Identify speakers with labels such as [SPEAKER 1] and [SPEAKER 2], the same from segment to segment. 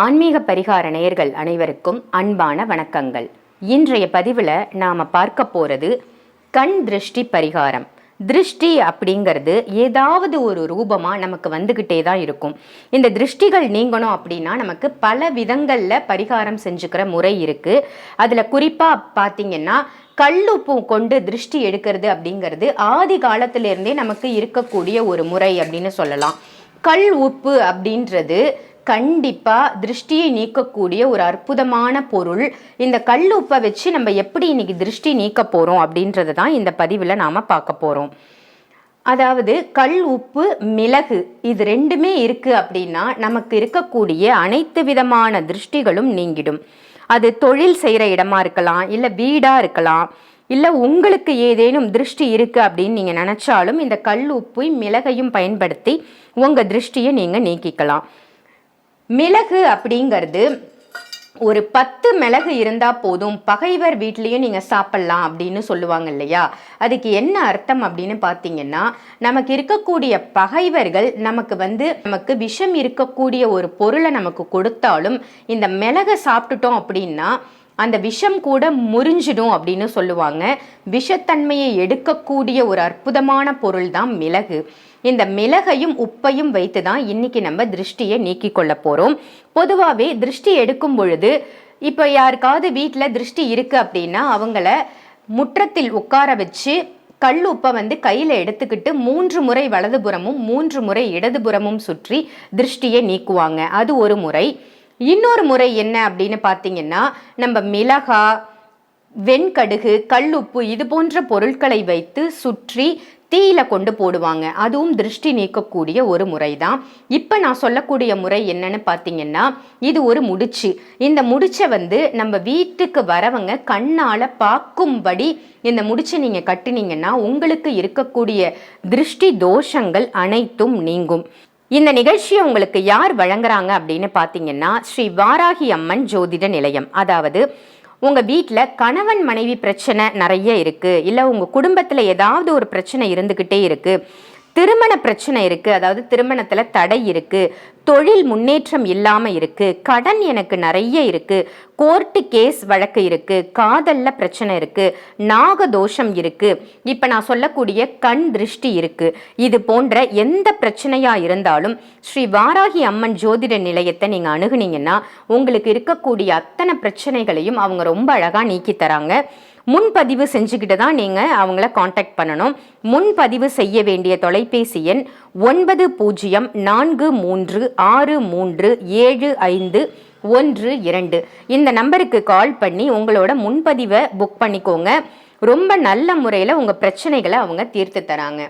[SPEAKER 1] ஆன்மீக பரிகார நேயர்கள் அனைவருக்கும் அன்பான வணக்கங்கள். இன்றைய பதிவில் நாம் பார்க்க போகிறது கண் திருஷ்டி பரிகாரம். திருஷ்டி அப்படிங்கிறது ஏதாவது ஒரு ரூபமாக நமக்கு வந்துக்கிட்டே தான் இருக்கும். இந்த திருஷ்டிகள் நீங்கணும் அப்படின்னா நமக்கு பல விதங்களில் பரிகாரம் செஞ்சுக்கிற முறை இருக்குது அதில் குறிப்பாக பார்த்தீங்கன்னா கல்லுப்பு கொண்டு திருஷ்டி எடுக்கிறது அப்படிங்கிறது ஆதி காலத்திலேருந்தே நமக்கு இருக்கக்கூடிய ஒரு முறை அப்படின்னு சொல்லலாம். கல் உப்பு அப்படின்றது கண்டிப்பாக திருஷ்டியை நீக்கக்கூடிய ஒரு அற்புதமான பொருள். இந்த கல் உப்பை வச்சு நம்ம எப்படி இன்னைக்கு திருஷ்டி நீக்க போகிறோம் அப்படின்றது தான் இந்த பதிவில் நாம் பார்க்க போகிறோம் அதாவது கல் உப்பு மிளகு இது ரெண்டுமே இருக்குது அப்படின்னா நமக்கு இருக்கக்கூடிய அனைத்து விதமான திருஷ்டிகளும் நீங்கிடும். அது தொழில் செய்கிற இடமா இருக்கலாம் இல்லை வீடாக இருக்கலாம் இல்லை உங்களுக்கு ஏதேனும் திருஷ்டி இருக்குது அப்படின்னு நீங்கள் நினச்சாலும் இந்த கல் உப்பு மிளகையும் பயன்படுத்தி உங்கள் திருஷ்டியை நீங்கள் நீக்கிக்கலாம். மிளகு அப்படிங்கிறது ஒரு பத்து மிளகு இருந்தால் போதும். பகைவர் வீட்லேயும் நீங்கள் சாப்பிட்லாம் அப்படின்னு சொல்லுவாங்க இல்லையா? அதுக்கு என்ன அர்த்தம் அப்படின்னு பார்த்தீங்கன்னா நமக்கு இருக்கக்கூடிய பகைவர்கள் நமக்கு வந்து நமக்கு விஷம் இருக்கக்கூடிய ஒரு பொருளை நமக்கு கொடுத்தாலும் இந்த மிளகை சாப்பிட்டுட்டோம் அப்படின்னா அந்த விஷம் கூட முறிஞ்சிடும் அப்படின்னு சொல்லுவாங்க. விஷத்தன்மையை எடுக்கக்கூடிய ஒரு அற்புதமான பொருள் தான் மிளகு. இந்த மிளகையும் உப்பையும் வைத்து தான் இன்னைக்கு நம்ம திருஷ்டியை நீக்கி கொள்ள போகிறோம் பொதுவாகவே திருஷ்டி எடுக்கும் பொழுது இப்போ யாருக்காவது வீட்டில் திருஷ்டி இருக்கு அப்படின்னா அவங்கள முற்றத்தில் உட்கார வச்சு கல் உப்பை வந்து கையில் எடுத்துக்கிட்டு மூன்று முறை வலதுபுறமும் மூன்று முறை இடதுபுறமும் சுற்றி திருஷ்டியை நீக்குவாங்க. அது ஒரு முறை. இன்னொரு முறை என்ன அப்படின்னு பார்த்தீங்கன்னா நம்ம மிளகா வெண்கடுகு கல்லுப்பு இது போன்ற பொருட்களை வைத்து சுற்றி தீயில கொண்டு போடுவாங்க. அதுவும் திருஷ்டி நீக்கக்கூடிய ஒரு முறை தான் இப்போ நான் சொல்லக்கூடிய முறை என்னன்னு பார்த்தீங்கன்னா இது ஒரு முடிச்சு. இந்த முடிச்சை வந்து நம்ம வீட்டுக்கு வரவங்க கண்ணால் பார்க்கும்படி இந்த முடிச்சை நீங்கள் கட்டினீங்கன்னா உங்களுக்கு இருக்கக்கூடிய திருஷ்டி தோஷங்கள் அனைத்தும் நீங்கும். இந்த நிகழ்ச்சியை உங்களுக்கு யார் வழங்குறாங்க அப்படின்னு பார்த்தீங்கன்னா ஸ்ரீ வாராகி அம்மன் ஜோதிட நிலையம். அதாவது உங்கள் வீட்டில் கணவன் மனைவி பிரச்சனை நிறைய இருக்குது இல்லை உங்கள் குடும்பத்தில் ஏதாவது ஒரு பிரச்சனை இருந்துக்கிட்டே இருக்குது திருமண பிரச்சனை இருக்குது அதாவது திருமணத்தில் தடை இருக்குது தொழில் முன்னேற்றம் இல்லாமல் இருக்குது கடன் எனக்கு நிறைய இருக்குது கோர்ட்டு கேஸ் வழக்கு இருக்குது காதலில் பிரச்சனை இருக்குது நாகதோஷம் இருக்குது இப்போ நான் சொல்லக்கூடிய கண் திருஷ்டி இருக்குது இது போன்ற எந்த பிரச்சனையாக இருந்தாலும் ஸ்ரீ வாராகி அம்மன் ஜோதிட நிலையத்தை நீங்கள் அணுகுனீங்கன்னா உங்களுக்கு இருக்கக்கூடிய அத்தனை பிரச்சனைகளையும் அவங்க ரொம்ப அழகாக நீக்கி தராங்க. முன்பதிவு செஞ்சுக்கிட்டு தான் நீங்கள் அவங்கள காண்டாக்ட் பண்ணணும். முன்பதிவு செய்ய வேண்டிய தொலைபேசி எண் ஒன்பது பூஜ்ஜியம் நான்கு மூன்று ஆறு மூன்று ஏழு ஐந்து ஒன்று இரண்டு. இந்த நம்பருக்கு கால் பண்ணி உங்களோட முன்பதிவை புக் பண்ணிக்கோங்க. ரொம்ப நல்ல முறையில் உங்கள் பிரச்சனைகளை அவங்க தீர்த்து தராங்க.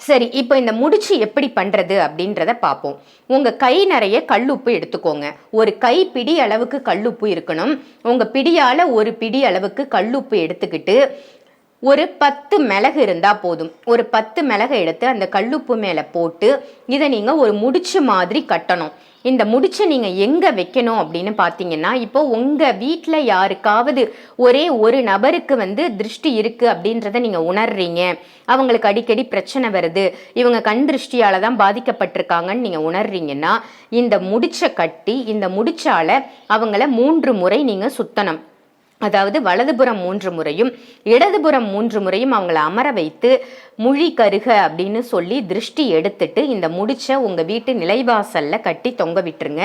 [SPEAKER 1] சரி இப்போ இந்த முடிச்சு எப்படி பண்ணுறது அப்படின்றத பார்ப்போம் உங்கள் கை நிறைய கல்லுப்பு எடுத்துக்கோங்க. ஒரு கை பிடி அளவுக்கு கல்லுப்பு இருக்கணும். உங்கள் பிடியால் ஒரு பிடி அளவுக்கு கல்லுப்பு எடுத்துக்கிட்டு ஒரு பத்து மிளகு இருந்தால் போதும். ஒரு பத்து மிளகு எடுத்து அந்த கல்லுப்பு மேலே போட்டு இதை நீங்கள் ஒரு முடிச்சு மாதிரி கட்டணும். இந்த முடிச்சை நீங்கள் எங்கே வைக்கணும் அப்படின்னு பார்த்தீங்கன்னா இப்போ உங்கள் வீட்டில் யாருக்காவது ஒரே ஒரு நபருக்கு வந்து திருஷ்டி இருக்குது அப்படின்றத நீங்கள் உணர்றீங்க. அவங்களுக்கு அடிக்கடி பிரச்சனை வருது. இவங்க கண் திருஷ்டியால் தான் பாதிக்கப்பட்டிருக்காங்கன்னு நீங்கள் உணர்றீங்கன்னா இந்த முடிச்சை கட்டி இந்த முடிச்சால் அவங்கள மூன்று முறை நீங்கள் சுத்தணும். அதாவது வலதுபுறம் மூன்று முறையும் இடதுபுறம் மூன்று முறையும் அவங்கள அமர வைத்து முழி கருக அப்படின்னு சொல்லி திருஷ்டி எடுத்துட்டு இந்த முடிச்ச உங்கள் வீட்டு நிலைவாசலில் கட்டி தொங்க விட்டுருங்க.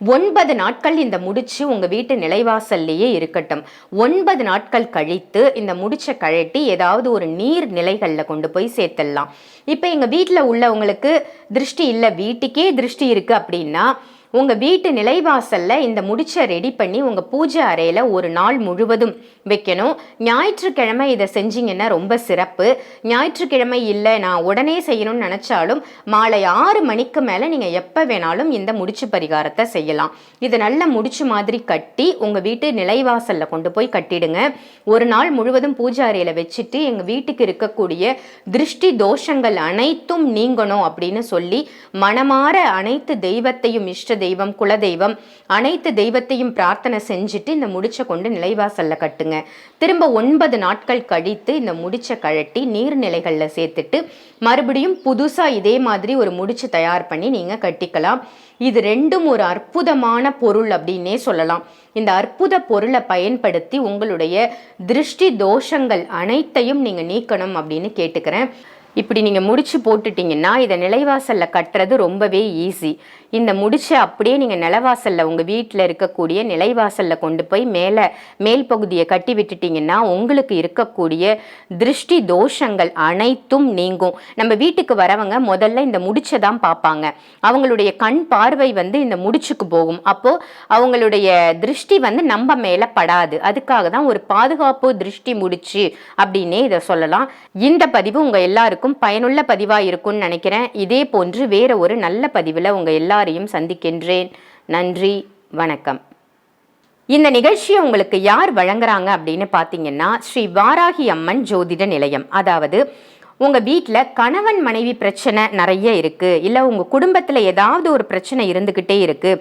[SPEAKER 1] ஒன்பது நாட்கள் இந்த முடிச்சு உங்கள் வீட்டு நிலைவாசல்லையே இருக்கட்டும். ஒன்பது நாட்கள் கழித்து இந்த முடிச்சை கழட்டி ஏதாவது ஒரு நீர் நிலைகளில் கொண்டு போய் சேர்த்துடலாம். இப்போ எங்கள் வீட்டில் உள்ளவங்களுக்கு திருஷ்டி இல்லை வீட்டுக்கே திருஷ்டி இருக்குது அப்படின்னா உங்கள் வீட்டு நிலைவாசலில் இந்த முடிச்சை ரெடி பண்ணி உங்கள் பூஜை அறையில் ஒரு நாள் முழுவதும் வைக்கணும். ஞாயிற்றுக்கிழமை இதை செஞ்சீங்கன்னா ரொம்ப சிறப்பு. ஞாயிற்றுக்கிழமை இல்லை நான் உடனே செய்யணும்னு நினச்சாலும் மாலை ஆறு மணிக்கு மேலே நீங்கள் எப்போ வேணாலும் இந்த முடிச்சு பரிகாரத்தை செய்யலாம். இது நல்ல முடிச்சு மாதிரி கட்டி உங்கள் வீட்டு நிலைவாசலில் கொண்டு போய் கட்டிடுங்க. ஒரு நாள் முழுவதும் பூஜை அறையில் வச்சுட்டு எங்கள் வீட்டுக்கு இருக்கக்கூடிய திருஷ்டி தோஷங்கள் அனைத்தும் நீங்கணும் அப்படின்னு சொல்லி மனமாற அனைத்து தெய்வத்தையும் இஷ்ட தெய்வம் குலதெய்வம் அனைத்து தெய்வத்தையும் பிரார்த்தனை செஞ்சுட்டு இந்த முடிச்சை கொண்டு நிலைவாசல்ல கட்டுங்க. திரும்ப ஒன்பது நாட்கள் கழித்து இந்த முடிச்சை கழட்டி நீர்நிலைகளில் சேர்த்துட்டு மறுபடியும் புதுசாக இதே மாதிரி ஒரு முடிச்சு தயார் பண்ணி நீங்கள் கட்டிக்கலாம். இது ரெண்டும் ஒரு அற்புதமான பொருள் அப்படின்னே சொல்லலாம். இந்த அற்புத பொருளை பயன்படுத்தி உங்களுடைய திருஷ்டி தோஷங்கள் அனைத்தையும் நீங்கள் நீக்கணும் அப்படின்னு கேட்டுக்கிறேன். இப்படி நீங்கள் முடிச்சு போட்டுட்டீங்கன்னா இதை நிலைவாசலில் கட்டுறது ரொம்பவே ஈஸி இந்த முடிச்சு அப்படியே நீங்கள் நிலவாசலில் உங்கள் வீட்டில் இருக்கக்கூடிய நிலைவாசலில் கொண்டு போய் மேலே மேல் பகுதியை கட்டி விட்டுட்டீங்கன்னா உங்களுக்கு இருக்கக்கூடிய திருஷ்டி தோஷங்கள் அனைத்தும் நீங்கும். நம்ம வீட்டுக்கு வரவங்க முதல்ல இந்த முடிச்சை தான் பார்ப்பாங்க. அவங்களுடைய கண் பார்வை வந்து இந்த முடிச்சுக்கு போகும். அப்போது அவங்களுடைய திருஷ்டி வந்து நம்ம மேலே படாது. அதுக்காக தான் ஒரு பாதுகாப்பு திருஷ்டி முடிச்சு அப்படின்னே இதை சொல்லலாம். இந்த பதிவு உங்கள் எல்லாருக்கும் பயனுள்ள பதிவாக இருக்கும்னு நினைக்கிறேன். இதே போன்று வேற ஒரு நல்ல பதிவில் உங்கள் எல்லாரையும் சந்திக்கின்றேன். நன்றி வணக்கம். இந்த நிகழ்ச்சியை உங்களுக்கு யார் வழங்குறாங்க அப்படின்னு பார்த்தீங்கன்னா ஸ்ரீ வாராகி அம்மன் ஜோதிட நிலையம். அதாவது உங்கள் வீட்டில் கணவன் மனைவி பிரச்சனை நிறைய இருக்குது இல்லை உங்கள் குடும்பத்தில் ஏதாவது ஒரு பிரச்சனை இருந்துக்கிட்டே இருக்குது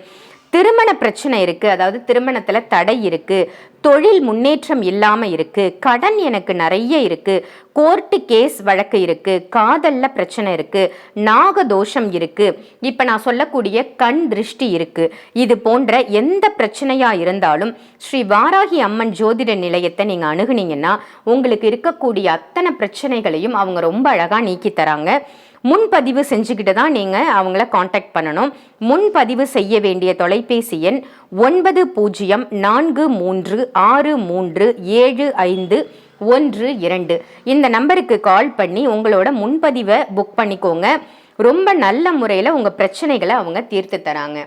[SPEAKER 1] திருமண பிரச்சனை இருக்குது அதாவது திருமணத்தில் தடை இருக்குது தொழில் முன்னேற்றம் இல்லாமல் இருக்குது கடன் எனக்கு நிறைய இருக்குது கோர்ட்டு கேஸ் வழக்கு இருக்குது காதலில் பிரச்சனை இருக்குது நாகதோஷம் இருக்குது இப்போ நான் சொல்லக்கூடிய கண் திருஷ்டி இருக்குது இது போன்ற எந்த பிரச்சனையாக இருந்தாலும் ஸ்ரீ வாராகி அம்மன் ஜோதிட நிலையத்தை நீங்கள் அணுகுனீங்கன்னா உங்களுக்கு இருக்கக்கூடிய அத்தனை பிரச்சனைகளையும் அவங்க ரொம்ப அழகாக நீக்கி தராங்க. முன்பதிவு செஞ்சுக்கிட்டு தான் நீங்கள் அவங்கள காண்டாக்ட் பண்ணணும். முன்பதிவு செய்ய வேண்டிய தொலைபேசி எண் ஒன்பது பூஜ்ஜியம் நான்கு மூன்று ஆறு மூன்று ஏழு ஐந்து ஒன்று இரண்டு. இந்த நம்பருக்கு கால் பண்ணி உங்களோட முன்பதிவை புக் பண்ணிக்கோங்க. ரொம்ப நல்ல முறையில் உங்கள் பிரச்சனைகளை அவங்க தீர்த்து தராங்க.